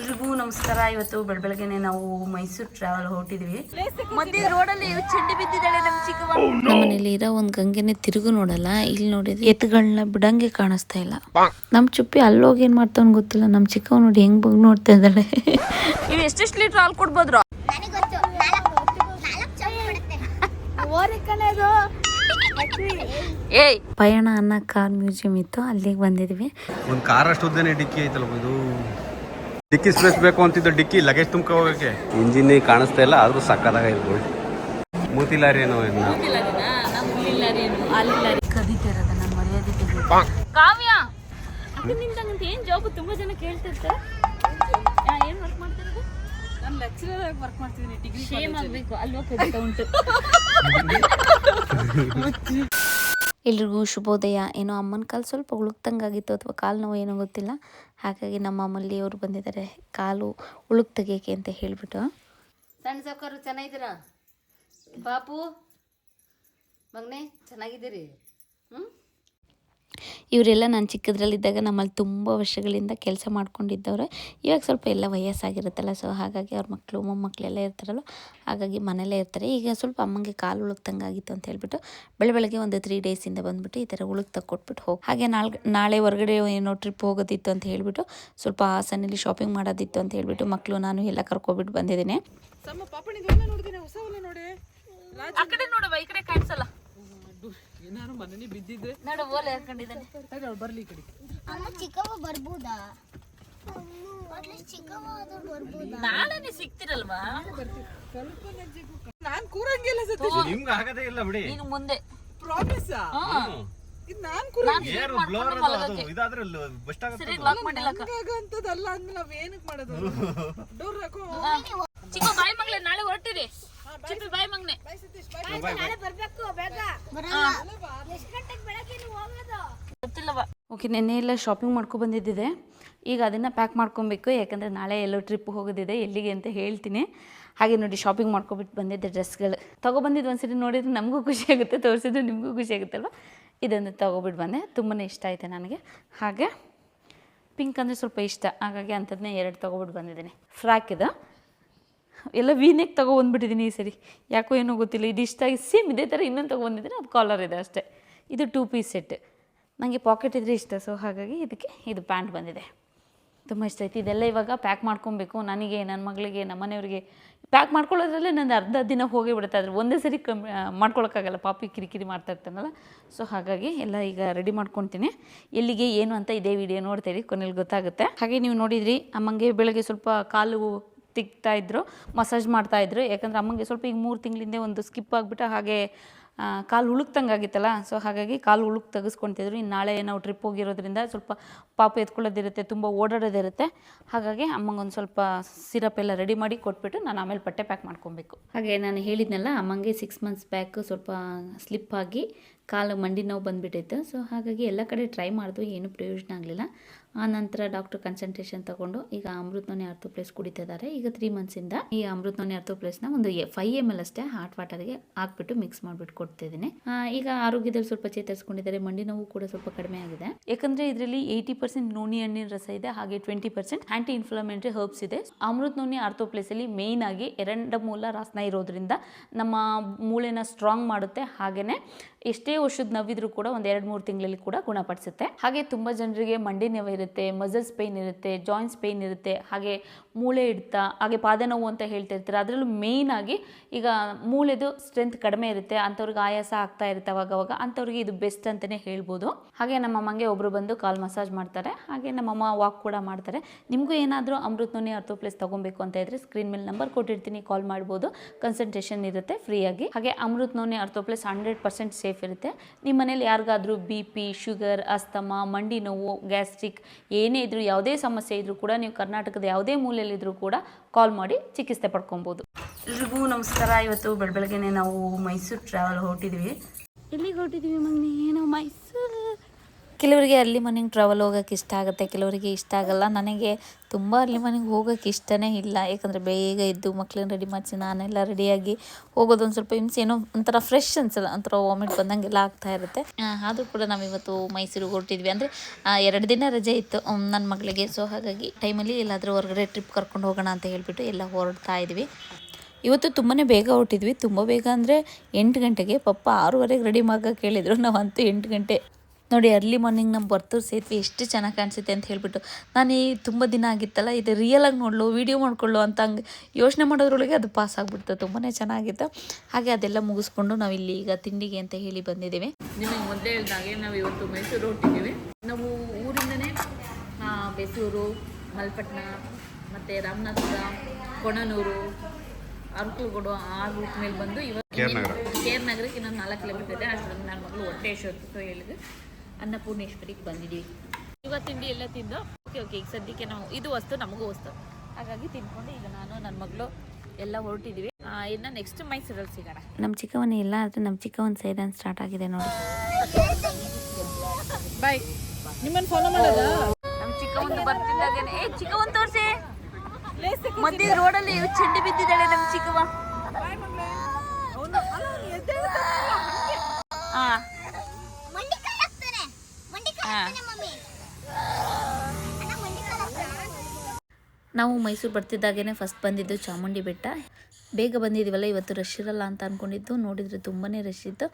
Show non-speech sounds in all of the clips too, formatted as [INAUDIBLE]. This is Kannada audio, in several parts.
ಎಲ್ರಿಗೂ ನಮಸ್ಕಾರ. ಇವತ್ತು ಬೆಳಬೆಳಗ್ಗೆನೆ ನಾವು ಮೈಸೂರು ಟ್ರಾವೆಲ್ ಹೊರಟಿದ್ವಿ. ಮಧ್ಯೆ ರೋಡಲ್ಲಿ ಚಂಡಿ ಬಿದ್ದಿದ್ದಾಳೆ ನಮ್ಮ ಚಿಕ್ಕವ ನಮ್ಮನೇಲಿ ಇರೋ ಒಂದ್ ಗಂಗೆನೆ ತಿರುಗು ನೋಡಲ್ಲ ಇಲ್ಲಿ ನೋಡಿದ್ರೆ ಎತ್ತುಗಳನ್ನ ಬಿಡಂಗೆ ಕಾಣಿಸ್ತಾ ಇಲ್ಲ. ನಮ್ ಚುಪ್ಪಿ ಅಲ್ಲೋಗಿ ಏನ್ ಮಾಡ್ತಾವ್ ಗೊತ್ತಿಲ್ಲ ನಮ್ ಚಿಕ್ಕವ್ ನೋಡಿ ಹೆಂಗ್ ಬಗ್ ನೋಡ್ತಾ ಇದ್ದಾಳೆ. ನೀವು ಎಷ್ಟೆಷ್ಟು ಲೀಟರ್ ಹಾಲು ಕೊಡ್ಬೋದ್ರು? ಏಯ್. ಪಯಣ ಅನ್ನ ಕಾರ್ ಮ್ಯೂಸಿಯಂ ಇತ್ತು ಅಲ್ಲಿಗೆ ಬಂದಿದ್ವಿ. ಒಂದು ಕಾರ್ ಅಷ್ಟು ಉದ್ದನೆ ಡಿಕ್ಕಿ ಐತಲ್ಲ ಇದು? ಡಿಕ್ಕಿ ಸ್ಪೇಸ್ ಬೇಕು ಅಂತಿದ್ದು ಡಿಕ್ಕಿ ಲಗೇಜ್ ತುಂಬ್ಕೊ ಹೋಗಕ್ಕೆ ಇಂಜಿನ್ ಕಾಣಿಸ್ತಾ ಇಲ್ಲ ಆದ್ರೂ ಸಕ್ಕದಾಗ ಇರ್ಬೋದು. ಮೂತಿ ಲಾರಿ ಏನೋ ಇನ್ನು ಕದಿತಿರೋದ ನಮ್ಮ ಮರ್ಯಾದೆ ಕಾವ್ಯ! ನಿಮ್ದು ಹಂಗಂತ ಏನ್ ಜಾಬ್ ತುಂಬಾ ಜನ ಕೇಳ್ತಿರ್ತಾರೆ? ಯಾ ಏನ್ ವರ್ಕ್ ಮಾಡ್ತಿರೋದು? ನಾನು ಲೆಕ್ಚರರ್ ಆಗಿ ವರ್ಕ್ ಮಾಡ್ತಿದ್ದೀನಿ ಡಿಗ್ರಿ ಸೇಮ್ ಆಗಬೇಕು ಅಲ್ವಾ ಕದಿತ ಉಂಟು? ಎಲ್ರಿಗೂ ಶುಭೋದಯ. ಏನೋ ಅಮ್ಮನ ಕಾಲು ಸ್ವಲ್ಪ ಉಳುಕ್ತಂಗಾಗಿತ್ತು ಅಥವಾ ಕಾಲು ನೋವು ಏನೋ ಗೊತ್ತಿಲ್ಲ. ಹಾಗಾಗಿ ನಮ್ಮ ಮಲ್ಲಿಯವರು ಬಂದಿದ್ದಾರೆ. ಕಾಲು ಉಳುಕ್ ತೆಗಿಯೋಕೆ ಅಂತ ಹೇಳ್ಬಿಟ್ಟು. ಸಣ್ಣ ಸಾವ್ಕಾರು ಚೆನ್ನಾಗಿದ್ದೀರಾ? ಬಾಪು, ಮಗನೇ, ಚೆನ್ನಾಗಿದ್ದೀರಿ? ಹ್ಞೂ ಇವರೆಲ್ಲ ನಾನು ಚಿಕ್ಕದ್ರಲ್ಲಿದ್ದಾಗ ನಮ್ಮಲ್ಲಿ ತುಂಬ ವರ್ಷಗಳಿಂದ ಕೆಲಸ ಮಾಡ್ಕೊಂಡಿದ್ದವರು. ಇವಾಗ ಸ್ವಲ್ಪ ಎಲ್ಲ ವಯಸ್ಸಾಗಿರುತ್ತಲ್ಲ ಸೊ ಹಾಗಾಗಿ ಅವ್ರ ಮಕ್ಕಳು ಮೊಮ್ಮಕ್ಕಳೆಲ್ಲ ಇರ್ತಾರಲ್ಲ ಹಾಗಾಗಿ ಮನೇಲೇ ಇರ್ತಾರೆ. ಈಗ ಸ್ವಲ್ಪ ಅಮ್ಮಂಗೆ ಕಾಲು ಉಳುಕ್ದಂಗಾಗಿತ್ತು ಅಂತ ಹೇಳ್ಬಿಟ್ಟು ಬೆಳೆ ಬೆಳಗ್ಗೆ ಒಂದು ತ್ರೀ ಡೇಸಿಂದ ಬಂದುಬಿಟ್ಟು ಈ ಥರ ಉಳುಕ್ ಕೊಟ್ಬಿಟ್ಟು ಹೋಗಿ ಹಾಗೆ ನಾಳೆ ನಾಳೆ ಹೊರಗಡೆ ಏನೋ ಟ್ರಿಪ್ ಹೋಗೋದಿತ್ತು ಅಂತ ಹೇಳಿಬಿಟ್ಟು ಸ್ವಲ್ಪ ಹಾಸನಲ್ಲಿ ಶಾಪಿಂಗ್ ಮಾಡೋದಿತ್ತು ಅಂತ ಹೇಳಿಬಿಟ್ಟು ಮಕ್ಕಳು ನಾನು ಎಲ್ಲ ಕರ್ಕೊಬಿಟ್ಟು ಬಂದಿದ್ದೀನಿ. ಆ ಕಡೆ ನೋಡುವ ಈ ಕಡೆ ಕಾಣಿಸಲ್ಲ. ಏನಾರು ಮನೇಲಿ ಬಿದ್ದಿದ್ರೆ ನೋಡು ಓಲೆ ಹಾಕೊಂಡಿದ್ದಾನೆ ಬರ್ಲಿ ಈ ಕಡೆ ಅಮ್ಮ ಚಿಕ್ಕವ ಬರ್ಬೋದಾ? ನಾಳೆನೆ ಸಿಗ್ತಿರಲ್ವಾ? ನಾನ್ ಕೂರಂಗಿಲ್ಲ ಸತೀಶ್ ನಿಮ್ಗೆ ಆಗದೇ ಇಲ್ಲ ಬಿಡಿ. ನೀನು ಮುಂದೆ. ಪ್ರಾಮಿಸ್ ಇದು ನಾನ್ ಕೂರ ಏರು ಬ್ಲೋರ್ ಅದು ಇದಾದ್ರೆ ಬಸ್ ಸರಿ ಲಾಕ್ ಮಾಡಿಲ್ಲ ಅಕ್ಕ. ಅಂತದಲ್ಲ ಅಂದ್ರೆ ನಾವ್ ಏನಕ್ ಮಾಡೋದು? [LAUGHS] ಡೋರ್ ಹಾಕೋ. ಚಿಕ್ಕ ಬಾಯಿ ಮಗ್ಳೆ ನಾಳೆ ಹೊರಟಿರಿ. ಚಿಪ್ಪಿ ಬಾಯ್ ಮಗ್ನೆ. ಬಾಯ್ ಸತೀಶ್ ಬಾಯ್ ಬರಲ್ಲ. ಎಷ್ಟು ಗಂಟೆಗೆ ಬೆಳಗ್ಗೆ ನೀವು ಹೋಗೋದು? ಗೊತ್ತಿಲ್ಲವ. ಓಕೆ ನೆನ್ನೆ ಎಲ್ಲ ಶಾಪಿಂಗ್ ಮಾಡ್ಕೊ ಬಂದಿದ್ದಿದೆ. ಈಗ ಅದನ್ನು ಪ್ಯಾಕ್ ಮಾಡ್ಕೊಬೇಕು ಯಾಕಂದರೆ ನಾಳೆ ಎಲ್ಲೋ ಟ್ರಿಪ್ ಹೋಗೋದಿದೆ ಎಲ್ಲಿಗೆ ಅಂತ ಹೇಳ್ತೀನಿ. ಹಾಗೆ ನೋಡಿ ಶಾಪಿಂಗ್ ಮಾಡ್ಕೊಬಿಟ್ಟು ಬಂದಿದ್ದೆ ಡ್ರೆಸ್ಗಳು ತೊಗೊಬಂದಿದ್ದು ಒಂದ್ಸರಿ ನೋಡಿದ್ರೆ ನಮಗೂ ಖುಷಿ ಆಗುತ್ತೆ ತೋರಿಸಿದ್ರು ನಿಮಗೂ ಖುಷಿ ಆಗುತ್ತಲ್ವ? ಇದನ್ನು ತೊಗೊಬಿಟ್ಟು ಬಂದೆ. ತುಂಬಾ ಇಷ್ಟ ಆಯಿತು ನನಗೆ. ಹಾಗೆ ಪಿಂಕ್ ಅಂದರೆ ಸ್ವಲ್ಪ ಇಷ್ಟ. ಹಾಗಾಗಿ ಅಂಥದ್ದನ್ನೇ ಎರಡು ತೊಗೊಬಿಟ್ಟು ಬಂದಿದ್ದೀನಿ. ಫ್ರಾಕ್ ಇದು. ಎಲ್ಲ ವೀನೆಕ್ ತೊಗೊಬಂದ್ಬಿಟ್ಟಿದ್ದೀನಿ ಈ ಸರಿ. ಯಾಕೋ ಏನೋ ಗೊತ್ತಿಲ್ಲ, ಇದು ಇಷ್ಟ ಆಗಿ ಸೇಮ್ ಇದೇ ಥರ ಇನ್ನೊಂದು ತೊಗೊಬಂದಿದ್ದೀನಿ ಅದು ಕಾಲರ್ ಇದೆ ಅಷ್ಟೇ. ಇದು ಟೂ ಪೀಸ್ ಸೆಟ್ ನನಗೆ ಪಾಕೆಟ್ ಇದ್ರೆ ಇಷ್ಟ ಸೊ ಹಾಗಾಗಿ ಇದಕ್ಕೆ ಇದು ಪ್ಯಾಂಟ್ ಬಂದಿದೆ. ತುಂಬ ಇಷ್ಟ ಆಯ್ತು. ಇದೆಲ್ಲ ಇವಾಗ ಪ್ಯಾಕ್ ಮಾಡ್ಕೊಬೇಕು. ನನಗೆ ನನ್ನ ಮಗಳಿಗೆ, ನಮ್ಮ ಮನೆಯವ್ರಿಗೆ. ಪ್ಯಾಕ್ ಮಾಡ್ಕೊಳ್ಳೋದ್ರಲ್ಲೇ ನಂದು ಅರ್ಧ ದಿನ ಹೋಗೇ ಬಿಡುತ್ತೆ. ಆದರೆ ಒಂದೇ ಸರಿ ಕಮ್ಮಿ ಮಾಡ್ಕೊಳಕ್ಕಾಗಲ್ಲ. ಪಾಪಿ ಕಿರಿಕಿರಿ ಮಾಡ್ತಾ ಇರ್ತಾನಲ್ಲ. ಸೊ ಹಾಗಾಗಿ ಎಲ್ಲ ಈಗ ರೆಡಿ ಮಾಡ್ಕೊತೀನಿ. ಎಲ್ಲಿಗೆ, ಏನು ಅಂತ ಇದೇ ವಿಡಿಯೋ ನೋಡ್ತೀರಿ ಕೊನೆಯಲ್ಲಿ ಗೊತ್ತಾಗುತ್ತೆ. ಹಾಗೆ ನೀವು ನೋಡಿದ್ರಿ, ಅಮ್ಮಂಗೆ ಬೆಳಗ್ಗೆ ಸ್ವಲ್ಪ ಕಾಲು ತಿಕ್ತಾ ಇದ್ರು ಮಸಾಜ್ ಮಾಡ್ತಾ ಇದ್ರು. ಯಾಕಂದ್ರೆ ಅಮ್ಮಂಗೆ ಸ್ವಲ್ಪ ಈಗ ಮೂರು ತಿಂಗಳಿಂದ ಒಂದು ಸ್ಕಿಪ್ ಆಗಿಬಿಟ್ಟು ಹಾಗೆ ಕಾಲು ಉಳುಕ್ತಂಗೆ ಆಗಿತ್ತಲ್ಲ ಸೊ ಹಾಗಾಗಿ ಕಾಲು ಉಳುಕ್ ತೆಗೆಸ್ಕೊತಿದ್ರು. ಇನ್ನು ನಾಳೆ ನಾವು ಟ್ರಿಪ್ ಹೋಗಿರೋದ್ರಿಂದ ಸ್ವಲ್ಪ ಪಾಪ ಎತ್ಕೊಳ್ಳೋದಿರುತ್ತೆ, ತುಂಬ ಓಡಾಡೋದಿರುತ್ತೆ. ಹಾಗಾಗಿ ಅಮ್ಮಂಗೆ ಸ್ವಲ್ಪ ಸಿರಪ್ ಎಲ್ಲ ರೆಡಿ ಮಾಡಿ ಕೊಟ್ಬಿಟ್ಟು ನಾನು ಆಮೇಲೆ ಬಟ್ಟೆ ಪ್ಯಾಕ್ ಮಾಡ್ಕೊಬೇಕು. ಹಾಗೆ ನಾನು ಹೇಳಿದ್ನಲ್ಲ, ಅಮ್ಮಂಗೆ ಸಿಕ್ಸ್ ಮಂತ್ಸ್ ಬ್ಯಾಕ್ ಸ್ವಲ್ಪ ಸ್ಲಿಪ್ ಆಗಿ ಕಾಲು ಮಂಡಿ ನೋವು ಬಂದುಬಿಟ್ಟಿತ್ತು. ಸೊ ಹಾಗಾಗಿ ಎಲ್ಲ ಕಡೆ ಟ್ರೈ ಮಾಡಿದ್ವು ಏನೂ ಪ್ರಯೋಜನ ಆಗಲಿಲ್ಲ. ಆ ನಂತರ ಡಾಕ್ಟರ್ ಕನ್ಸಂಟ್ರೇಷನ್ ತಗೊಂಡು ಈಗ ಅಮೃತನೋನಿ ಅರ್ಥ ಪ್ಲೇಸ್ ಕುಡಿತಿದ್ದಾರೆ. ಈಗ ತ್ರೀ ಮಂತ್ಸಿಂದ ಈ ಅಮೃತನೋನಿ ಅರ್ಥೋ ಪ್ಲೇಸ್ನ ಒಂದು ಫೈವ್ ಎಂ ಎಲ್ ಅಷ್ಟೇ ಹಾಟ್ ವಾಟರ್ಗೆ ಹಾಕ್ಬಿಟ್ಟು ಮಿಕ್ಸ್ ಮಾಡಿಬಿಟ್ಟು ಕೊಡ್ತಿದ್ದೀನಿ. ಈಗ ಆರೋಗ್ಯದಲ್ಲಿ ಸ್ವಲ್ಪ ಚೇತರಿಸ್ಕೊಂಡಿದ್ದಾರೆ. ಮಂಡಿ ನೋವು ಕೂಡ ಸ್ವಲ್ಪ ಕಡಿಮೆ ಆಗಿದೆ. ಯಾಕಂದ್ರೆ ಇದರಲ್ಲಿ ಏಯ್ಟಿ ಪರ್ಸೆಂಟ್ ನೋನಿ ಹಣ್ಣಿನ ರಸ ಇದೆ, ಹಾಗೆ twenty percent anti inflammatory herbs ಇದೆ. ಅಮೃತ ನೋನಿ ಆರ್ಥೋ ಪ್ಲೇಸಲ್ಲಿ ಆಗಿ ಎರಡ ಮೂಲ ರಾಸನ ಇರೋದ್ರಿಂದ ನಮ್ಮ ಮೂಳೆನ ಸ್ಟ್ರಾಂಗ್ ಮಾಡುತ್ತೆ. ಹಾಗೇನೆ ಎಷ್ಟೇ ವರ್ಷದ ನೋವಿದ್ರು ಕೂಡ ಒಂದು ಎರಡು ಮೂರು ತಿಂಗಳಲ್ಲಿ ಕೂಡ ಗುಣಪಡಿಸುತ್ತೆ. ಹಾಗೆ ತುಂಬ ಜನರಿಗೆ ಮಂಡಿ ನೋವು ಇರುತ್ತೆ ಮಸಲ್ಸ್ ಪೇನ್ ಇರುತ್ತೆ ಜಾಯಿಂಟ್ಸ್ ಪೇಯ್ನ್ ಇರುತ್ತೆ, ಹಾಗೆ ಮೂಳೆ ಹಿಡ್ತ, ಹಾಗೆ ಪಾದ ನೋವು ಅಂತ ಹೇಳ್ತಾ ಇರ್ತಾರೆ ಅದರಲ್ಲೂ ಮೇಯ್ನಾಗಿ ಈಗ ಮೂಳೆದು ಸ್ಟ್ರೆಂತ್ ಕಡಿಮೆ ಇರುತ್ತೆ, ಅಂಥವ್ರಿಗೆ ಆಯಾಸ ಆಗ್ತಾ ಇರುತ್ತೆ ಅವಾಗವಾಗ ಅಂಥವ್ರಿಗೆ ಇದು ಬೆಸ್ಟ್ ಅಂತಲೇ ಹೇಳ್ಬೋದು. ಹಾಗೆ ನಮ್ಮ ಅಮ್ಮಂಗೆ ಒಬ್ಬರು ಬಂದು ಕಾಲ್ ಮಸಾಜ್ ಮಾಡ್ತಾರೆ, ಹಾಗೆ ನಮ್ಮಮ್ಮ ವಾಕ್ ಕೂಡ ಮಾಡ್ತಾರೆ. ನಿಮಗೂ ಏನಾದರೂ ಅಮೃತ್ ನೋನಿ ಅರ್ಥೋ ಪ್ಲೇಸ್ ತೊಗೊಬೇಕು ಅಂತ ಇದ್ರೆ ಸ್ಕ್ರೀನ್ ಮೇಲೆ ನಂಬರ್ ಕೊಟ್ಟಿರ್ತೀನಿ ಕಾಲ್ ಮಾಡ್ಬೋದು ಕನ್ಸಲ್ಟೇಷನ್ ಇರುತ್ತೆ ಫ್ರೀಯಾಗಿ. ಹಾಗೆ Amrut Noni ortho plus hundred percent safe ಇರುತ್ತೆ. ನಿಮ್ಮ ಮನೇಲಿ ಯಾರಿಗಾದರೂ ಬಿ ಪಿ ಶುಗರ್ ಅಸ್ತಮ ಮಂಡಿ ನೋವು ಗ್ಯಾಸ್ಟ್ರಿಕ್ ಏನೇ ಇದ್ರೂ, ಯಾವುದೇ ಸಮಸ್ಯೆ ಇದ್ರೂ ಕೂಡ ನೀವು ಕರ್ನಾಟಕದ ಯಾವುದೇ ಮೂಲೆಯಲ್ಲಿದ್ದರೂ ಕೂಡ ಕಾಲ್ ಮಾಡಿ ಚಿಕಿತ್ಸೆ ಪಡ್ಕೊಬೋದು. ಎಲ್ರಿಗೂ ನಮಸ್ಕಾರ. ಇವತ್ತು ಬೆಳಬೆಳಗ್ಗೆನೆ ನಾವು ಮೈಸೂರು ಟ್ರಾವೆಲ್ ಹೊರಟಿದ್ವಿ ಎಲ್ಲಿಗೆ ಹೊರಟಿದ್ವಿ ಮಮ್ಮಿ ನಾವು ಮೈಸೂರು. ಕೆಲವರಿಗೆ ಅರ್ಲಿ ಮಾರ್ನಿಂಗ್ ಟ್ರಾವೆಲ್ ಹೋಗೋಕೆ ಇಷ್ಟ ಆಗುತ್ತೆ, ಕೆಲವರಿಗೆ ಇಷ್ಟ ಆಗಲ್ಲ. ನನಗೆ ತುಂಬ ಅರ್ಲಿ ಮಾರ್ನಿಂಗ್ ಹೋಗೋಕೆ ಇಷ್ಟನೇ ಇಲ್ಲ. ಯಾಕಂದರೆ ಬೇಗ ಇದ್ದು ಮಕ್ಳನ್ನ ರೆಡಿ ಮಾಡಿಸಿ ನಾನೆಲ್ಲ ರೆಡಿಯಾಗಿ ಹೋಗೋದೊಂದು ಸ್ವಲ್ಪ ಹಿಂಸೆ, ಏನೋ ಒಂಥರ ಫ್ರೆಶ್ ಅನ್ಸಲ್ಲ, ಒಂಥರ ವಾಮಿಟ್ ಬಂದಂಗೆಲ್ಲ ಆಗ್ತಾ ಇರುತ್ತೆ. ಆದರೂ ಕೂಡ ನಾವಿವತ್ತು ಮೈಸೂರಿಗೆ ಹೊರಟಿದ್ವಿ. ಅಂದರೆ ಎರಡು ದಿನ ರಜೆ ಇತ್ತು ನನ್ನ ಮಗಳಿಗೆ. ಸೊ ಹಾಗಾಗಿ ಟೈಮಲ್ಲಿ ಎಲ್ಲಾದರೂ ಹೊರಗಡೆ ಟ್ರಿಪ್ ಕರ್ಕೊಂಡು ಹೋಗೋಣ ಅಂತ ಹೇಳಿಬಿಟ್ಟು ಎಲ್ಲ ಹೊರಡ್ತಾ ಇದ್ವಿ. ಇವತ್ತು ತುಂಬಾ ಬೇಗ ಹೊರಟಿದ್ವಿ. ತುಂಬ ಬೇಗ ಅಂದರೆ ಎಂಟು ಗಂಟೆಗೆ. ಪಪ್ಪ ಆರೂವರೆಗೆ ರೆಡಿ ಮಾಡೋಕೆ ಹೇಳಿದರು ನಾವಂತೂ ಎಂಟು ಗಂಟೆ ನೋಡಿ ಅರ್ಲಿ ಮಾರ್ನಿಂಗ್ ನಮ್ಮ ಬರ್ತೂರು ಸೇತುವೆ ಎಷ್ಟು ಚೆನ್ನಾಗಿ ಕಾಣಿಸುತ್ತೆ ಅಂತ ಹೇಳ್ಬಿಟ್ಟು. ನಾನು ಈ ತುಂಬ ದಿನ ಆಗಿತ್ತಲ್ಲ ಇದು ರಿಯಲಾಗಿ ನೋಡಲು ವೀಡಿಯೋ ಮಾಡಿಕೊಳ್ಳು ಅಂತ ಹಂಗೆ ಯೋಚನೆ ಮಾಡೋದ್ರೊಳಗೆ ಅದು ಪಾಸ್ ಆಗಿಬಿಡ್ತು. ತುಂಬಾ ಚೆನ್ನಾಗಿತ್ತು. ಹಾಗೆ ಅದೆಲ್ಲ ಮುಗಿಸ್ಕೊಂಡು ನಾವು ಇಲ್ಲಿ ಈಗ ತಿಂಡಿಗೆ ಅಂತ ಹೇಳಿ ಬಂದಿದ್ದೀವಿ. ನಿಮಗೆ ಮೊದಲೇ ಹೇಳಿದಾಗೆ ನಾವು ಇವತ್ತು ಮೈಸೂರು ಹೊರಟಿದ್ದೀವಿ. ನಾವು ಊರಿಂದನೇ ಬೇಸೂರು ಮಲ್ಪಟ್ಟಣ ಮಲ್ಪಟ್ನ ಮತ್ತು ರಾಮನಾಥಪುರ ಕೊಣನೂರು ಅರ್ಕಲ್ಗೋಡು ಆ ರೂಟ್ ಮೇಲೆ ಬಂದು ಇವತ್ತು ಕೇರ್ ನಗರ. ಕೇರ್ ನಗರಕ್ಕೆ ಇನ್ನೊಂದು ನಾಲ್ಕು ಕಿಲೋಮೀಟರ್ ಇದೆ. ಅಷ್ಟೊಂದು ನನ್ನ ಮಗಳು ಹೊಟ್ಟೆ ಎಷ್ಟೊತ್ತು ಸೊ ಹೇಳಿದ್ರು ಅನ್ನಪೂರ್ಣೇಶ್ವರಿಗೆ ಬಂದಿದ್ದೀವಿ. ಇವತ್ತು ತಿಂಡಿ ಎಲ್ಲ ತಿಂದು? ಓಕೆ ಓಕೆ ಈಗ ಸದ್ಯಕ್ಕೆ ನಾವು ಇದು ವಸ್ತು ನಮಗೂ ವಸ್ತು. ಹಾಗಾಗಿ ತಿನ್ಕೊಂಡು ಈಗ ನಾನು ನನ್ನ ಮಗಳು ಎಲ್ಲ ಹೊರಟಿದ್ದೀವಿ ಇನ್ನು ನೆಕ್ಸ್ಟ್ ಮೈಸೂರಲ್ಲಿ ಸಿಗೋಣ. ನಮ್ಮ ಚಿಕ್ಕವನೇ ಇಲ್ಲ ಆದರೆ ನಮ್ಮ ಚಿಕ್ಕವನ ಸೈಡನ್ ಸ್ಟಾರ್ಟ್ ಆಗಿದೆ ನೋಡಿ. ಬಾಯ್ ನಿಮ್ಮನ್ನು ಫಾಲೋ ಮಾಡೋದು? ನಮ್ಮ ಚಿಕ್ಕವನ್ ಬರ್ತಿದ್ದಾಗೇನೆ ಏ ಚಿಕ್ಕವನ್ ತೋರಿಸಿ. ತೋರ್ಸಿ ಮಧ್ಯ ರೋಡಲ್ಲಿ ಚೆಂಡಿ ಬಿದ್ದಿದ್ದಾಳೆ ನಮ್ಮ ಚಿಕ್ಕವ. ಹಾ ಮಂಡಿ ಕಾಲ್ ಹಾಕ್ತಾನೆ ಮಂಡಿ ಕಾಲ್ ಹಾಕ್ತಾನೆ ಮಮ್ಮಿ ಅಣ್ಣ ಮಂಡಿ ಕಾಲ್ ಹಾಕ್ತಾನೆ ನಾವು ಮೈಸೂರು ಬರ್ತಿದ್ದಾಗೇ ಫಸ್ಟ್ ಬಂದಿದ್ದು ಚಾಮುಂಡಿ ಬೆಟ್ಟ. ಬೇಗ ಬಂದಿದ್ದೀವಲ್ಲ ಇವತ್ತು ರಶ್ ಇರಲ್ಲ ಅಂತ ಅಂದ್ಕೊಂಡಿದ್ದು ನೋಡಿದರೆ ತುಂಬಾ ರಶ್ ಇತ್ತು.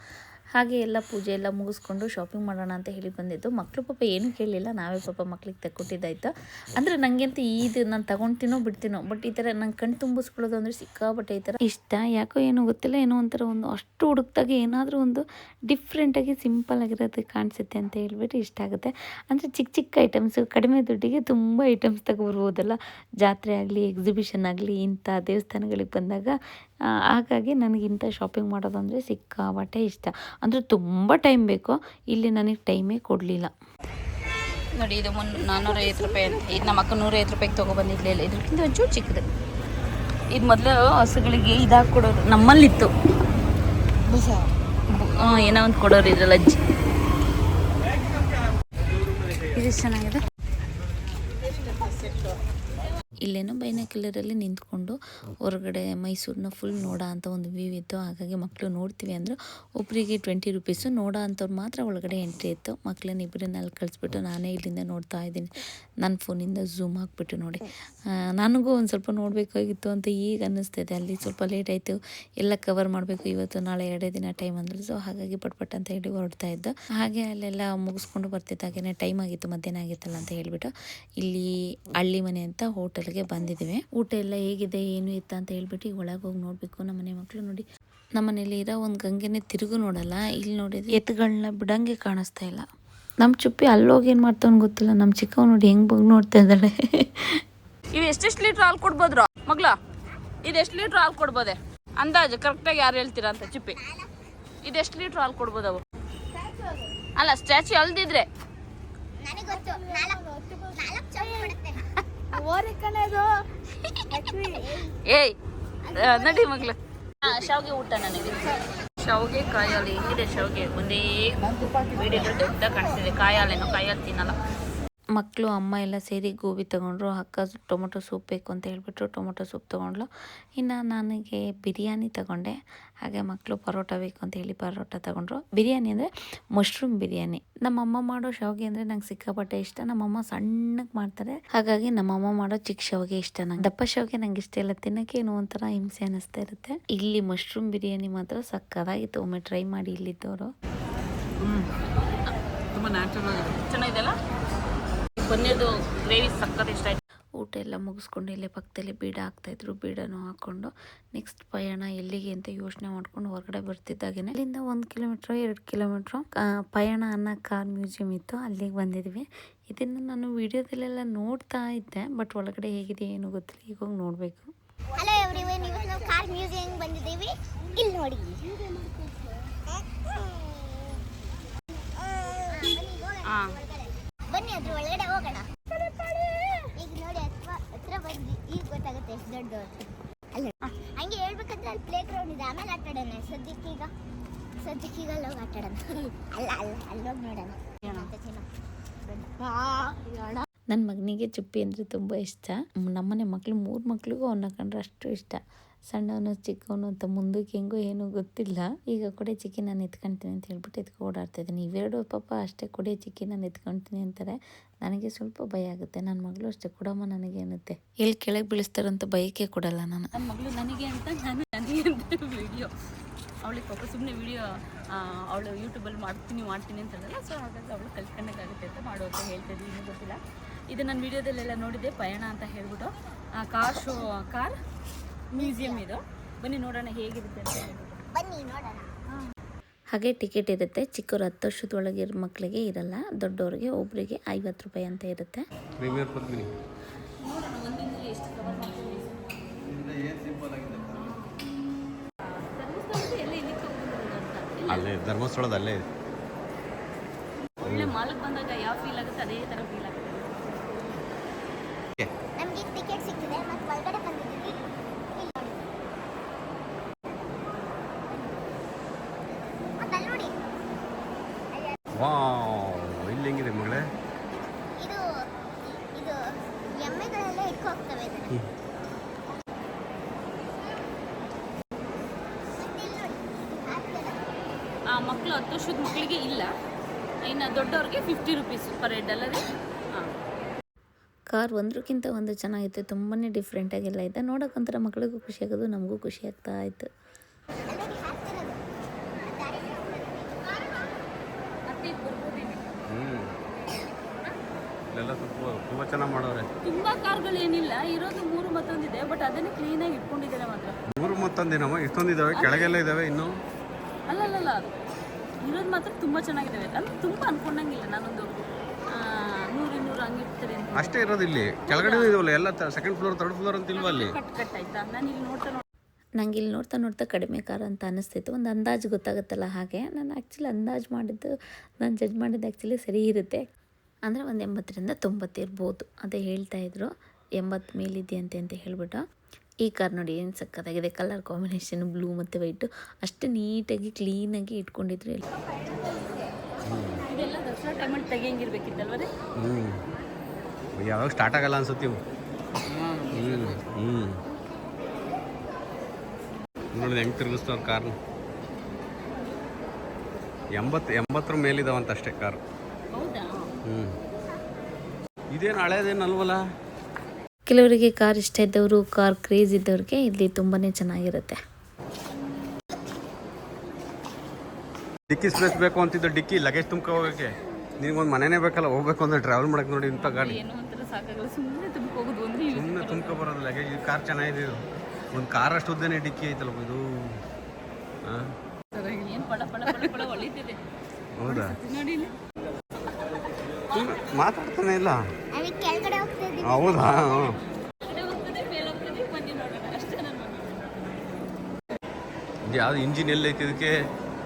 ಹಾಗೆ ಎಲ್ಲ ಪೂಜೆ ಎಲ್ಲ ಮುಗಿಸ್ಕೊಂಡು ಶಾಪಿಂಗ್ ಮಾಡೋಣ ಅಂತ ಹೇಳಿ ಬಂದಿದ್ದು. ಮಕ್ಕಳು ಪಾಪ ಏನೂ ಕೇಳಲಿಲ್ಲ ನಾವೇ ಪಾಪ ಮಕ್ಳಿಗೆ ತಕ್ಕೊಟ್ಟಿದ್ದಾಯ್ತು. ಅಂದರೆ ನನಗಂತ ಇದು ನಾನು ತಗೊಳ್ತೀನೋ ಬಿಡ್ತೀನೋ ಬಟ್ ಈ ಥರ ನಂಗೆ ಕಣ್ ತುಂಬಿಸ್ಕೊಳ್ಳೋದು ಅಂದರೆ ಸಿಕ್ಕಾಪಟ್ಟೆ ಈ ಥರ ಇಷ್ಟ. ಯಾಕೋ ಏನೋ ಗೊತ್ತಿಲ್ಲ, ಏನೋ ಒಂಥರ ಒಂದು ಅಷ್ಟು ಹುಡುಕ್ದಾಗ ಏನಾದರೂ ಒಂದು ಡಿಫ್ರೆಂಟಾಗಿ ಸಿಂಪಲ್ ಆಗಿರೋದು ಕಾಣಿಸುತ್ತೆ ಅಂತ ಹೇಳ್ಬಿಟ್ಟು ಇಷ್ಟ ಆಗುತ್ತೆ. ಅಂದರೆ ಚಿಕ್ಕ ಚಿಕ್ಕ ಐಟಮ್ಸು ಕಡಿಮೆ ದುಡ್ಡಿಗೆ ತುಂಬ ಐಟಮ್ಸ್ ತಗೊಬರ್ಬೋದಲ್ಲ ಜಾತ್ರೆ ಆಗಲಿ ಎಕ್ಸಿಬಿಷನ್ ಆಗಲಿ, ಇಂಥ ದೇವಸ್ಥಾನಗಳಿಗೆ ಬಂದಾಗ ಹಾಗಾಗಿ ನನಗೆ ಇಂಥ ಶಾಪಿಂಗ್ ಮಾಡೋದಂದರೆ ಸಿಕ್ಕಾಬಟ್ಟೆ ಇಷ್ಟ. ಅಂದರೆ ತುಂಬ ಟೈಮ್ ಬೇಕು. ಇಲ್ಲಿ ನನಗೆ ಟೈಮೇ ಕೊಡಲಿಲ್ಲ. ನೋಡಿ ಇದು ಮುನ್ ನಾನ್ನೂರೈವತ್ತು ರೂಪಾಯಿ ಅಂತ. ಇದು ನಮ್ಮ ಅಕ್ಕ ನೂರೈವತ್ತು ರೂಪಾಯಿಗೆ ತೊಗೊಬಂದಿದ್ಲಿಲ್ಲ ಇದಕ್ಕಿಂತ ಒಂಚೂರು ಚಿಕ್ಕದು. ಇದು ಮೊದಲು ಹಸುಗಳಿಗೆ ಇದಾಗಿ ಕೊಡೋರು ನಮ್ಮಲ್ಲಿತ್ತು. ಏನೋ ಒಂದು ಕೊಡೋರು ಇದ್ರಲ್ಲಿ ಅಜ್ಜಿ. ಇದು ಚೆನ್ನಾಗಿದೆ. ಇಲ್ಲೇನೋ ಬೈನಾಕ್ಯುಲರಲ್ಲಿ ನಿಂತ್ಕೊಂಡು ಹೊರಗಡೆ ಮೈಸೂರನ್ನ ಫುಲ್ ನೋಡ ಅಂತ ಒಂದು ವ್ಯೂ ಇತ್ತು. ಹಾಗಾಗಿ ಮಕ್ಕಳು ನೋಡ್ತೀವಿ ಅಂದರು ಒಬ್ಬರಿಗೆ ಟ್ವೆಂಟಿ ರುಪೀಸು ನೋಡ ಅಂಥವ್ರು ಮಾತ್ರ ಒಳಗಡೆ ಎಂಟ್ರಿ ಇತ್ತು. ಮಕ್ಕಳನ್ನ ಇಬ್ಬರನ್ನ ಅಲ್ಲಿ ಕಳಿಸ್ಬಿಟ್ಟು ನಾನೇ ಇಲ್ಲಿಂದ ನೋಡ್ತಾ ಇದ್ದೀನಿ. ನನ್ನ ಫೋನಿಂದ ಝೂಮ್ ಹಾಕ್ಬಿಟ್ಟು ನೋಡಿ. ನನಗೂ ಒಂದು ಸ್ವಲ್ಪ ನೋಡಬೇಕಾಗಿತ್ತು ಅಂತ ಈಗ ಅನ್ನಿಸ್ತಿದೆ. ಅಲ್ಲಿ ಸ್ವಲ್ಪ ಲೇಟ್ ಆಯಿತು. ಎಲ್ಲ ಕವರ್ ಮಾಡಬೇಕು. ಇವತ್ತು, ನಾಳೆ ಎರಡೇ ದಿನ ಟೈಮ್ ಅಂದರು. ಸೊ ಹಾಗಾಗಿ ಪಟ್ಪಟ್ ಪಟ್ ಅಂತ ಹೇಳಿ ಹೊರಡ್ತಾ ಇದ್ದು. ಹಾಗೆ ಅಲ್ಲೆಲ್ಲ ಮುಗಿಸ್ಕೊಂಡು ಬರ್ತಿದ್ದಾಗೇನೆ ಟೈಮ್ ಆಗಿತ್ತು. ಮಧ್ಯಾಹ್ನ ಆಗಿತ್ತಲ್ಲ ಅಂತ ಹೇಳಿಬಿಟ್ಟು. ಇಲ್ಲಿ ಹಳ್ಳಿ ಮನೆ ಅಂತ ಹೋಟೆಲ್ಗೆ ಬಂದಿದ್ದೀವಿ ಊಟ ಎಲ್ಲ ಹೇಗಿದೆ ಏನು ಇತ್ತ ಅಂತ ಹೇಳ್ಬಿಟ್ಟು ಈಗ ಒಳಗೆ ಹೋಗಿ ನೋಡಬೇಕು. ನಮ್ಮ ಮನೆ ಮಕ್ಕಳು ನೋಡಿ ನಮ್ಮ ಮನೇಲಿ ಇರೋ ಒಂದು ಗಂಗೆನೆ ತಿರುಗು ನೋಡಲ್ಲ. ಇಲ್ಲಿ ನೋಡಿದ್ರೆ ಎತ್ತುಗಳನ್ನ ಬಿಡಂಗೆ ಕಾಣಿಸ್ತಾ ಇಲ್ಲ. ನಮ್ಮ ಚುಪ್ಪಿ ಅಲ್ಲೋಗಿ ಏನು ಮಾಡ್ತಾವನ್ ಗೊತ್ತಿಲ್ಲ. ನಮ್ಮ ಚಿಕ್ಕವ್ ನೋಡಿ ಹೆಂಗ್ ಬಗ್ ನೋಡ್ತಾ ಇದ್ದಾಳೆ. ಇವು ಎಷ್ಟೆಷ್ಟು ಲೀಟ್ರ್ ಹಾಲು ಕೊಡ್ಬೋದ್ರ? ಮಗ್ಲ ಇದು ಎಷ್ಟು ಲೀಟ್ರ್ ಹಾಲು ಕೊಡ್ಬೋದೆ? ಅಂದಾಜು ಕರೆಕ್ಟಾಗಿ ಯಾರು ಹೇಳ್ತೀರಾ ಅಂತ ಚಿಪ್ಪಿ. ಇದು ಎಷ್ಟು ಲೀಟ್ರ್ ಹಾಲು ಕೊಡ್ಬೋದು ಅವು? ಅಲ್ಲ ಸ್ಟ್ಯಾಚು ಅಲ್ದಿದ್ರೆ. ಏಯ್ ನಡಿ ಮಗ್ಲು. ಶಾವಿಗೆ ಊಟ ನನಗೆ. ಶಾವಿಗೆ ಕಾಯಾಲೆ ಹೇಗಿದೆ ಶಾವಿಗೆ? ಒಂದೇ ವಿಡಿಯೋಗಳು ದೊಡ್ಡ ಕಾಣಿಸ್ತಿದೆ. ಕಾಯಾಲೆನು ಕಾಯಲ್ಲಿ ತಿನ್ನಲ್ಲ. ಮಕ್ಕಳು ಅಮ್ಮ ಎಲ್ಲ ಸೇರಿ ಗೋಬಿ ತೊಗೊಂಡ್ರು ಅಕ್ಕ ಟೊಮೊಟೊ ಸೂಪ್ ಬೇಕು ಅಂತ ಹೇಳಿಬಿಟ್ರು ಟೊಮೊಟೊ ಸೂಪ್ ತೊಗೊಂಡ್ಲು ಇನ್ನು ನನಗೆ ಬಿರಿಯಾನಿ ತಗೊಂಡೆ ಹಾಗೆ ಮಕ್ಕಳು ಪರೋಟ ಬೇಕು ಅಂತ ಹೇಳಿ ಪರೋಟ ತಗೊಂಡ್ರು. ಬಿರಿಯಾನಿ ಅಂದರೆ ಮಶ್ರೂಮ್ ಬಿರಿಯಾನಿ. ನಮ್ಮಮ್ಮ ಮಾಡೋ ಶಾವಿಗೆ ಅಂದರೆ ನಂಗೆ ಸಿಕ್ಕಾಪಟ್ಟೆ ಇಷ್ಟ. ನಮ್ಮಮ್ಮ ಸಣ್ಣಗೆ ಮಾಡ್ತಾರೆ. ಹಾಗಾಗಿ ನಮ್ಮಮ್ಮ ಮಾಡೋ ಚಿಕ್ಕ ಶಾವಿಗೆ ಇಷ್ಟ ನಂಗೆ. ದಪ್ಪ ಶಾವಿಗೆ ನಂಗೆ ಇಷ್ಟ ಇಲ್ಲ. ತಿನ್ನೋಕೆ ಏನೋ ಒಂಥರ ಹಿಂಸೆ ಅನ್ನಿಸ್ತಾ ಇರುತ್ತೆ. ಇಲ್ಲಿ ಮಶ್ರೂಮ್ ಬಿರಿಯಾನಿ ಮಾತ್ರ ಸಕ್ಕದಾಗಿತ್ತು. ಒಮ್ಮೆ ಟ್ರೈ ಮಾಡಿ ಇಲ್ಲಿದ್ದವರು. ತುಂಬ ನ್ಯಾಚುರಲ್ ಆಗಿದೆ. ಪನ್ನೀರ್ದು ಗ್ರೇವಿ ಸಕ್ಕತ್ ಇಷ್ಟ ಆಯ್ತು. ಊಟ ಎಲ್ಲ ಮುಗಿಸ್ಕೊಂಡು ಇಲ್ಲೇ ಪಕ್ಕದಲ್ಲಿ ಬೀಡ ಹಾಕ್ತಾಯಿದ್ರು ಬೀಡನೂ ಹಾಕ್ಕೊಂಡು. ನೆಕ್ಸ್ಟ್ ಪಯಣ ಎಲ್ಲಿಗೆ ಅಂತ ಯೋಚನೆ ಮಾಡ್ಕೊಂಡು ಹೊರಗಡೆ ಬರ್ತಿದ್ದಾಗೇನೆ. ಅಲ್ಲಿಂದ ಒಂದು ಕಿಲೋಮೀಟ್ರ್ ಎರಡು ಕಿಲೋಮೀಟ್ರ್ ಪಯಣ ಅನ್ನೋ ಕಾರ್ ಮ್ಯೂಸಿಯಂ ಇತ್ತು. ಅಲ್ಲಿಗೆ ಬಂದಿದ್ವಿ. ಇದನ್ನು ನಾನು ವಿಡಿಯೋದಲ್ಲೆಲ್ಲ ನೋಡ್ತಾ ಇದ್ದೆ ಬಟ್ ಒಳಗಡೆ ಹೇಗಿದೆ ಏನು ಗೊತ್ತಿಲ್ಲ. ಈಗ ಹೋಗಿ ನೋಡಬೇಕು. ಹಲೋ ಎವ್ರಿವನ್ ಇವತ್ತು ನಾವು ಕಾರ್ ಮ್ಯೂಸಿಯಂ ಬಂದಿದ್ದೀವಿ. ಇಲ್ಲಿ ನೋಡಿ ಹಾಂ ಬನ್ನಿ ಅದ್ರ ಒಳಗಡೆ ಹೋಗೋಣ ಈಗ ನೋಡಿ ಹತ್ರ ಹತ್ರ ಬಂದು ಈಗ ಗೊತ್ತಾಗುತ್ತೆ ಎಷ್ಟು ದೊಡ್ಡದು ಅಲ್ಲ ಹಂಗೆ ಹೇಳ್ಬೇಕಂದ್ರೆ ಅಲ್ಲಿ ಪ್ಲೇ ಗ್ರೌಂಡ್ ಇದೆ ಆಮೇಲೆ ಅಲ್ಲ ಅಲ್ಲ ಅಲ್ಲೋಗಿ ನೋಡೋಣ. ನನ್ನ ಮಗನಿಗೆ ಚುಪ್ಪಿ ಅಂದರೆ ತುಂಬ ಇಷ್ಟ. ನಮ್ಮನೆ ಮಕ್ಕಳು ಮೂರು ಮಕ್ಳಿಗೂ ಅವನ್ನ ಕಂಡ್ರೆ ಅಷ್ಟು ಇಷ್ಟ. ಸಣ್ಣವನು ಚಿಕ್ಕವನು ಅಂತ ಮುಂದಕ್ಕೆ ಹೆಂಗೋ ಏನೂ ಗೊತ್ತಿಲ್ಲ. ಈಗ ಕೊಡೆ ಚಿಕ್ಕಿ ನಾನು ಎತ್ಕೊಳ್ತೀನಿ ಅಂತ ಹೇಳ್ಬಿಟ್ಟು ಎತ್ಕೊ ಓಡಾಡ್ತಾ ಇದ್ದೀನಿ. ಇವೆರಡು ಪಾಪ ಅಷ್ಟೇ ಕೊಡೆ ಚಿಕ್ಕಿ ನಾನು ಎತ್ಕೊಳ್ತೀನಿ ಅಂತಾರೆ. ನನಗೆ ಸ್ವಲ್ಪ ಭಯ ಆಗುತ್ತೆ. ನನ್ನ ಮಗಳು ಅಷ್ಟೇ ಕೊಡಮ್ಮ ನನಗೆ ಅನ್ನುತ್ತೆ. ಎಲ್ಲಿ ಕೆಳಗೆ ಬೀಳಿಸ್ತಾರಂತ ಭಯಕ್ಕೆ ಕೊಡಲ್ಲ ನಾನು. ನನ್ನ ಮಗಳು ನನಗೆ ಅಂತ ನಾನು ನನಗೆ ಅಂತ ವಿಡಿಯೋ ಅವಳಿಗೆ ಪಾಪ ಸುಮ್ಮನೆ ವಿಡಿಯೋ ಅವಳು ಯೂಟ್ಯೂಬಲ್ಲಿ ಮಾಡ್ತೀನಿ ಮಾಡ್ತೀನಿ ಅಂತ ಹೇಳಲ್ಲ ಸೊ ಹಾಗಾಗಿ ಅವಳು ಕಲ್ತ್ಕೊಂಡಾಗುತ್ತೆ ಅಂತ ಮಾಡು ಅಂತ ಹೇಳ್ತಿದ್ವಿ ಇನ್ನೂ ಗೊತ್ತಿಲ್ಲ. ಇದು ನಾನು ವಿಡಿಯೋದಲ್ಲೆಲ್ಲ ನೋಡಿದೆ ಪಯಣ ಅಂತ ಹೇಳ್ಬಿಟ್ಟು ಕಾರ್ ಶೋ ಕಾರ್ ಮ್ಯೂಸಿಯಂ ಇದು. ಬನ್ನಿ ನೋಡೋಣ ಹೇಗಿರುತ್ತೆ ಅಂತ ಹೇಳ್ಬಿಟ್ಟು. ಬನ್ನಿ ನೋಡೋಣ. ಹಾಗೆ ಟಿಕೆಟ್ ಇರುತ್ತೆ ಚಿಕ್ಕವ್ರು ಹತ್ತು ವರ್ಷದೊಳಗೆ ಇರೋ ಮಕ್ಕಳಿಗೆ ಇರಲ್ಲ ದೊಡ್ಡವ್ರಿಗೆ ಒಬ್ಬರಿಗೆ ಐವತ್ತು ರೂಪಾಯಿ ಅಂತ ಇರುತ್ತೆ. ಅಲ್ಲೇ ಧರ್ಮಸ್ಥಳದ ಅಲ್ಲೇ ಇದೆ. ಒಳ್ಳೆ ಮಾಲಕ್ ಬಂದಾಗ ಯಾವ ಫೀಲ್ ಆಗುತ್ತೆ? ಅದೇ ತರ ಫೀಲ್ ಆಗುತ್ತೆ. ನಮಗೆ ಟಿಕೆಟ್ ಸಿಕ್ಕಿದೆ ಮತ್ತೆ ಒಳಗಡೆ ಬಂದಿದ್ದೀವಿ. ವಾವ್ ಇಲ್ಲಿ ಹೆಂಗಿದೆ ಮಗಳೇ ಇದು ಇದು ಎಮ್ಮೆಗಳೆಲ್ಲ ಇಟ್ಕೊ ಹೋಗ್ತವೆ ಇದನ್ನ ಮತ್ತೆ ಇಲ್ಲಿ ನೋಡಿ ಹಾಕ್ತಾರೆ. ಆ ಮಕ್ಕಳು ಹತ್ತು ವರ್ಷದ ಮಕ್ಕಳಿಗೆ ಇಲ್ಲ. ಇನ್ನು ದೊಡ್ಡವ್ರಿಗೆ ಫಿಫ್ಟಿ ರುಪೀಸ್ ಪರ್ ಹೆಡ್ ಅಲ್ಲದೆ ಹಾಂ. ಕಾರ್ ಒಂದ್ರಕ್ಕಿಂತ ಒಂದು ಚೆನ್ನಾಗಿತ್ತು ತುಂಬಾ ಡಿಫ್ರೆಂಟಾಗೆಲ್ಲ ಇದೆ. ನೋಡೋಕ್ಕಂತರ ಮಕ್ಕಳಿಗೂ ಖುಷಿ ಆಗೋದು ನಮಗೂ ಖುಷಿ ಆಗ್ತಾ ಇತ್ತು ತುಂಬಾ ಕಾರ್ಗಳು ಏನಿಲ್ಲ ಚೆನ್ನಾಗಿ ಮಾಡೋರೆ. ತುಂಬ ಕಾರ್ಗಳೇನಿಲ್ಲ ಇರೋದು ಮೂರು ಮತ್ತೊಂದಿದೆ ಬಟ್ ಅದನ್ನೇ ಕ್ಲೀನಾಗಿ ಇಟ್ಕೊಂಡಿದ್ದಾರೆ ಮಾತ್ರ. ಮೂರು ಮತ್ತೊಂದಿನವ? ಇಷ್ಟೊಂದಿದ್ದಾವೆ ಕೆಳಗೆಲ್ಲ ಇದಾವೆ ಇನ್ನು? ಅಲ್ಲಲ್ಲ ಇರೋದು ಮಾತ್ರ ತುಂಬ ಚೆನ್ನಾಗಿದ್ದಾವೆ. ಅಂದ್ರೆ ತುಂಬ ಅನ್ಕೊಂಡಂಗಿಲ್ಲ ನಾನೊಂದು ನೂರು ಇನ್ನೂರು ಹಂಗಿರ್ತಾರೆ ಅಂತ. ಅಷ್ಟೇ ಇರೋದು ಇಲ್ಲಿ. ಕೆಳಗಡೆ ಇದಾವಲ್ಲ ಎಲ್ಲ ಸೆಕೆಂಡ್ ಫ್ಲೋರ್ ಥರ್ಡ್ ಫ್ಲೋರ್ ಅಂತ ಇಲ್ವಾ ಅಲ್ಲಿ? ಕಟ್ ಕಟ್ ಆಯ್ತಾ? ನಾನು ಇಲ್ಲಿ ನೋಡ್ತಾ ನೋಡ್ ನಂಗೆ ಇಲ್ಲಿ ನೋಡ್ತಾ ನೋಡ್ತಾ ಕಡಿಮೆ ಕಾರ ಅಂತ ಅನ್ನಿಸ್ತಿತ್ತು ಒಂದು ಅಂದಾಜು ಗೊತ್ತಾಗುತ್ತಲ್ಲ ಹಾಗೆ. ನಾನು ಆ್ಯಕ್ಚುಲಿ ಅಂದಾಜು ಮಾಡಿದ್ದು ನಾನು ಜಡ್ಜ್ ಮಾಡಿದ್ದು ಆ್ಯಕ್ಚುಲಿ ಸರಿ ಇರುತ್ತೆ. ಅಂದರೆ ಒಂದು ಎಂಬತ್ತರಿಂದ ತೊಂಬತ್ತು ಇರ್ಬೋದು ಅದೇ ಹೇಳ್ತಾ ಇದ್ರು. ಎಂಬತ್ತು ಮೇಲಿದೆಯಂತೆ ಅಂತ ಹೇಳ್ಬಿಟ್ಟು. ಈ ಕಾರ್ ನೋಡಿ ಏನು ಸಕ್ಕತ್ತಾಗಿದೆ ಕಲರ್ ಕಾಂಬಿನೇಷನ್ ಬ್ಲೂ ಮತ್ತು ವೈಟು ಅಷ್ಟು ನೀಟಾಗಿ ಕ್ಲೀನಾಗಿ ಇಟ್ಕೊಂಡಿದ್ರು ಎಲ್ಲ. ಯಾವಾಗ ಸ್ಟಾರ್ಟ್ ಆಗಲ್ಲ ಅನ್ಸುತ್ತೆ ಇವು. ಹ್ಞೂ ನೋಡಿ ಹೆಂಗೆ ತಿರುಗಿಸ್ತವ್ರ ಕಾರ್ನ ಎಂಬತ್ತು ಎಂಬತ್ತರ ಮೇಲಿದಾವಂತ ಅಷ್ಟೇ ಕಾರ್ ಹೌದಾ? ಹ್ಞೂ ಇದೇನು ಹಳೇದೇನು ಅಲ್ವಲ್ಲ? ಕೆಲವರಿಗೆ ಕಾರ್ ಇಷ್ಟ ಇದ್ದವರು ಕಾರ್ ಕ್ರೇಜ್ ಇದ್ದವ್ರಿಗೆ ಇಲ್ಲಿ ತುಂಬಾನೇ ಚೆನ್ನಾಗಿರುತ್ತೆ. ಡಿಕ್ಕಿ ಸ್ಪೇಸ್ ಬೇಕು ಅಂತಿದ್ದು ಡಿಕ್ಕಿ ಲಗೇಜ್ ತುಂಬ್ಕೊ ಹೋಗೋಕ್ಕೆ. ನಿನಗೊಂದು ಮನೆನೇ ಬೇಕಲ್ಲ ಹೋಗ್ಬೇಕು ಅಂದ್ರೆ ಟ್ರಾವೆಲ್ ಮಾಡಕ್ಕೆ ನೋಡಿ ಇಂಥ ಗಾಡಿ. ಸುಮ್ಮನೆ ತುಂಬ ಹೋಗೋದು ಒಂದು ಸುಮ್ಮನೆ ತುಂಬ್ಕೊ ಬರೋದು ಲಗೇಜ್ ಇದು ಕಾರ್ ಚೆನ್ನಾಗಿದೆ ಇದು. ಒಂದು ಕಾರ್ ಅಷ್ಟು ಉದ್ದನೇ ಡಿಕ್ಕಿ ಐತಲ್ಲ ಇದು. ಹೌದಾ? ನೋಡಿ ಇಲ್ಲಿ. ಸುಮ್ನೆ ಮಾತಾಡ್ತಾನೆ ಇಲ್ಲ. ಹೌದಾ? ಯಾವ್ದು ಇಂಜಿನ್ ಎಲ್ಲ ಐತಿ ಇದಕ್ಕೆ?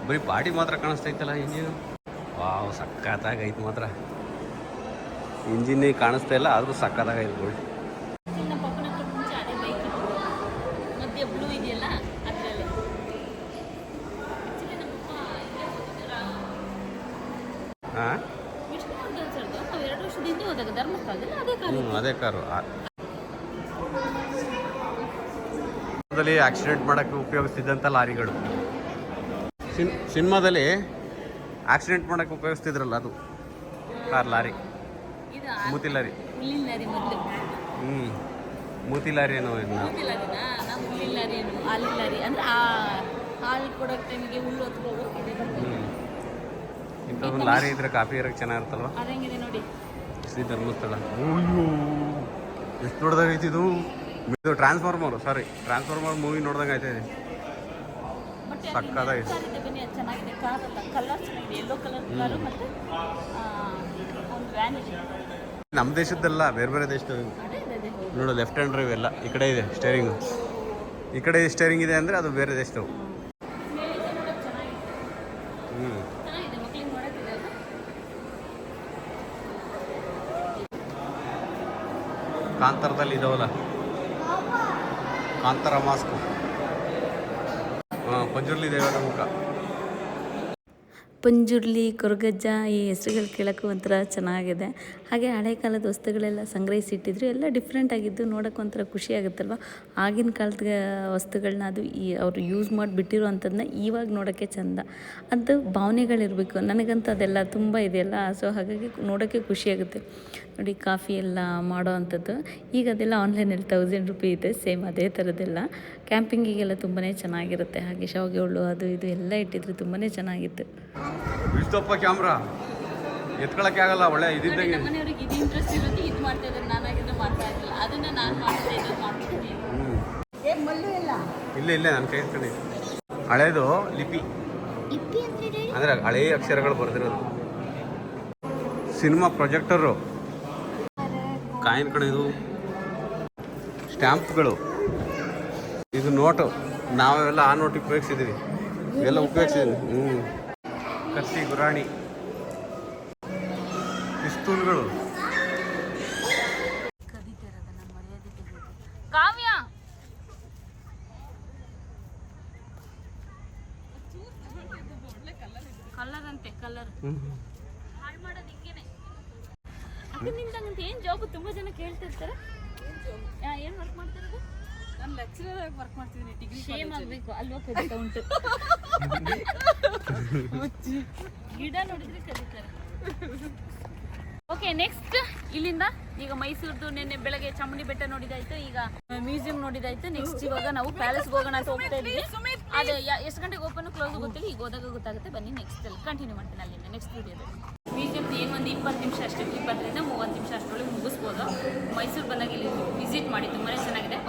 ಬರೀ ಬಾಡಿ ಮಾತ್ರ ಕಾಣಿಸ್ತೈತಲ್ಲ ಇಂಜಿನ್ ವಾವ್ ಸಕ್ಕತ್ತಾಗೈತೆ ಮಾತ್ರ. ಇಂಜಿನ್ ಕಾಣಿಸ್ತಾ ಇಲ್ಲ ಆದರೂ ಸಕ್ಕತ್ತಾಗೈತೆ ಗೋಲ್ಡ್ ನಮ್ಮ ಪಪ್ಪನ ಹತ್ರ ಮುಂಚೆ ಅದೇ ಬೈಕ್ ಮಧ್ಯೆ ಬ್ಲೂ ಇದೆಯಲ್ಲ ಅದರಲ್ಲಿ ಆ್ಯಕ್ಚುಲಿ ನಮ್ಮ ಪಪ್ಪ ಇಲ್ಲೇ ಹೋಗಿದ್ದೀರಾ ಹಾಂ ವಿಷ್ಣುವರ್ಧನ್ ಸರ್ದು ನಾವು ಎರಡು ವರ್ಷದ ಹಿಂದೆ ಹೋದಾಗ ಧರ್ಮಸ್ಥಳದಲ್ಲಿ ಅದೇ ಕಾರು ಹ್ಞೂ ಅದೇ ಕಾರು ಆಕ್ಸಿಡೆಂಟ್ ಮಾಡೋಕ್ಕೆ ಉಪಯೋಗಿಸ್ತಿದ್ದಂಥ ಲಾರಿಗಳು. ಸಿನ್ ಸಿನಿಮಾದಲ್ಲಿ ಆಕ್ಸಿಡೆಂಟ್ ಮಾಡೋಕ್ಕೆ ಉಪಯೋಗಿಸ್ತಿದ್ರಲ್ಲ ಅದು. Car lorry. ಇದು ಮೂತಿ ಲಾರಿ. ಹ್ಞೂ ಮೂತಿ ಲಾರಿ ಏನೋ ಇದನ್ನ ಇಂಥದ್ದೊಂದು ಲಾರಿ ಇದ್ರೆ ಕಾಫಿ ಇರೋಕ್ಕೆ ಚೆನ್ನಾಗಿರುತ್ತಲ್ವ? ಶ್ರೀ ಧರ್ಮಸ್ಥಳ. ಅಯ್ಯೋ. ಎಷ್ಟು ದೊಡ್ಡದಾಗೈತಿ ಇದು ಟ್ರಾನ್ಸ್ಫಾರ್ಮರ್ ಸಾರಿ ಟ್ರಾನ್ಸ್ಫಾರ್ಮರ್ ಮೂವಿ ನೋಡ್ದಂಗೆ ಆಯ್ತಾ ಇದೆ. ಮತ್ತೆ ಇದೆ ಬನ್ನಿ ಚೆನ್ನಾಗಿದೆ. ಕಾರ್ ಅಲ್ಲ ಕಲರ್ ಚೆನ್ನಾಗಿದೆ. ಯೆಲ್ಲೋ ಕಲರ್ ಕಾರು ಮತ್ತು ಒಂದು ವ್ಯಾನ್ ಇದೆ. ನಮ್ಮ ದೇಶದ್ದೆಲ್ಲ ಬೇರೆ ಬೇರೆ ದೇಶದ ನೋಡು ಲೆಫ್ಟ್ ಹ್ಯಾಂಡ್ ಡ್ರೈವ್ ಎಲ್ಲ. ಈ ಕಡೆ ಇದೆ ಸ್ಟೇರಿಂಗ್ ಈ ಕಡೆ ಸ್ಟೇರಿಂಗ್ ಇದೆ ಅಂದರೆ ಅದು ಬೇರೆ ದೇಶದವು ಹ್ಞೂ ಕಾಂತಾರದಲ್ಲಿ ಇದಾವಲ್ಲ. ಕಾಂತಾರ ಮಾಸ್ಕು. ಪಂಜುರ್ಲಿ ದೇವರ ಮುಖ. ಪಂಜುರ್ಲಿ ಕೊರಗಜ್ಜ ಈ ಹೆಸರುಗಳು ಕೇಳೋಕ್ಕೂ ಒಂಥರ ಚೆನ್ನಾಗಿದೆ. ಹಾಗೆ ಹಳೆ ಕಾಲದ ವಸ್ತುಗಳೆಲ್ಲ ಸಂಗ್ರಹಿಸಿಟ್ಟಿದ್ರು, ಎಲ್ಲ ಡಿಫ್ರೆಂಟ್ ಆಗಿದ್ದು ನೋಡೋಕೆ ಒಂಥರ ಖುಷಿ ಆಗುತ್ತಲ್ವ? ಆಗಿನ ಕಾಲದ ವಸ್ತುಗಳನ್ನ ಅದು ಈ ಅವರು ಯೂಸ್ ಮಾಡಿ ಅಂಥದ್ದನ್ನ ಇವಾಗ ನೋಡೋಕ್ಕೆ ಚಂದ. ಅದು ಭಾವನೆಗಳಿರಬೇಕು. ನನಗಂತೂ ಅದೆಲ್ಲ ತುಂಬ ಇದೆಯಲ್ಲ ಸೊ ಹಾಗಾಗಿ ನೋಡೋಕ್ಕೆ ಖುಷಿಯಾಗುತ್ತೆ ನೋಡಿ ಕಾಫಿ ಎಲ್ಲ ಮಾಡೋ ಅಂಥದ್ದು ಈಗ ಅದೆಲ್ಲ ಆನ್ಲೈನಲ್ಲಿ ತೌಸಂಡ್ ರುಪಿ ಇದೆ ಸೇಮ್ ಅದೇ ಥರದ್ದೆಲ್ಲ. ಕ್ಯಾಂಪಿಂಗಿಗೆಲ್ಲ ತುಂಬಾ ಚೆನ್ನಾಗಿರುತ್ತೆ. ಹಾಗೆ ಶಾವಿಗೆ ಹುಳ್ಳು ಅದು ಇದು ಎಲ್ಲ ಇಟ್ಟಿದ್ರು ತುಂಬಾ ಚೆನ್ನಾಗಿತ್ತು. ಎತ್ಕೊಳಕ್ಕೆ ಆಗಲ್ಲ ಒಳ್ಳೆ ಇದ್ದಿದ್ದಂಗೆ. ಮನೆಯವ್ರಿಗೆ ಇದು ಇಂಟ್ರೆಸ್ಟ್ ಇರೋದು ಇದು ಮಾಡ್ತಾ ಇದ್ದಾರೆ ನಾನಾಗಿದ್ರೆ ಮಾಡ್ತಾ ಇರಲಿಲ್ಲ. ಅದನ್ನ ನಾನು ಮಾಡ್ತಾ ಇದ್ದು ಮಾಡ್ತಿದ್ದೀನಿ ಇಲ್ಲ? ಇಲ್ಲೇ ನನ್ನ ಕೈ ಕಣಿ ಹಳೇದು ಲಿಪಿ. ಅಂದ್ರೆ ಹೇಳಿ? ಅಂದ್ರೆ ಹಳೇ ಅಕ್ಷರಗಳು ಬರೆದಿರೋದು. Cinema projector. ಕಾಯಿನ್ ಕಣಿದು ಸ್ಟ್ಯಾಂಪ್ಗಳು. ಇದು ನೋಟು. ನಾವೆಲ್ಲ ಆ ನೋಟ್ ಉಪಯೋಗಿಸಿದ್ದೀವಿ. ಇವೆಲ್ಲ ಉಪಯೋಗಿಸಿದ್ದೀವಿ. ಹ್ಞೂ ಕತ್ತಿ ಗುರಾಣಿ. ಪಿಸ್ತೂಲ್ಗಳು ಕಾವ್ಯ! ಕಲರ್ ಅಂತೆ ಕಲರ್ ಹಾಳು ಮಾಡೋದು ಹಿಂಗೇನೆ. ಅಕ್ಕ ಏನ್ ಏನು ಜಾಬ್ ತುಂಬಾ ಜನ ಕೇಳ್ತಿರ್ತಾರೆ ಯಾ- ಏನ್ ವರ್ಕ್ ಮಾಡ್ತಿರೋದು ನಾನು ಲೆಕ್ಚರರ್ ಆಗಿ ವರ್ಕ್ ಮಾಡ್ತಿದ್ದೀನಿ ಡಿಗ್ರಿ ಶೇಮ್ ಆಗ್ಬೇಕು. ಅಲ್ವಾ ಕದಿತ ಉಂಟು. [LAUGHS] ಗಿಡ ನೋಡಿದ್ರೆ ಕದಿತಾರೆ ಓಕೆ ನೆಕ್ಸ್ಟ್ ಇಲ್ಲಿಂದ ಈಗ ಮೈಸೂರ್ದು ನಿನ್ನೆ ಬೆಳಗ್ಗೆ ಚಾಮುಂಡಿ ಬೆಟ್ಟ ನೋಡಿದಾಯ್ತು ಈಗ ಮ್ಯೂಸಿಯಂ ನೋಡಿದಾಯ್ತು. ನೆಕ್ಸ್ಟ್ ಇವಾಗ ನಾವು ಪ್ಯಾಲೇಸ್ಗೆ ಹೋಗೋಣ ಅಂತ ಹೋಗ್ತಾ ಇದ್ವಿ. ಅದೇ ಎಷ್ಟು ಗಂಟೆಗೆ ಓಪನ್ ಕ್ಲೋಸ್ ಗೊತ್ತಿಲ್ಲ. ಈಗ ಹೋದಾಗ ಗೊತ್ತಾಗುತ್ತೆ. ಬನ್ನಿ ನೆಕ್ಸ್ಟ್ ಅಲ್ಲಿ ಕಂಟಿನ್ಯೂ ಮಾಡ್ತೀನಿ ಅಲ್ಲಿಂದ. ನೆಕ್ಸ್ಟ್ ವಿಡಿಯೋದಲ್ಲಿ ಮ್ಯೂಸಿಯಂ ಏನು ಒಂದು ಇಪ್ಪತ್ತು ನಿಮಿಷ ಅಷ್ಟೇ ಇಪ್ಪತ್ತರಿಂದ ಮೂವತ್ತು ನಿಮಿಷ ಅಷ್ಟರೊಳಗೆ ಮುಗಿಸ್ಬೋದು. ಮೈಸೂರು ಬಂದಾಗ ಇಲ್ಲಿ ವಿಸಿಟ್ ಮಾಡಿ ತುಂಬಾ ಚೆನ್ನಾಗಿದೆ.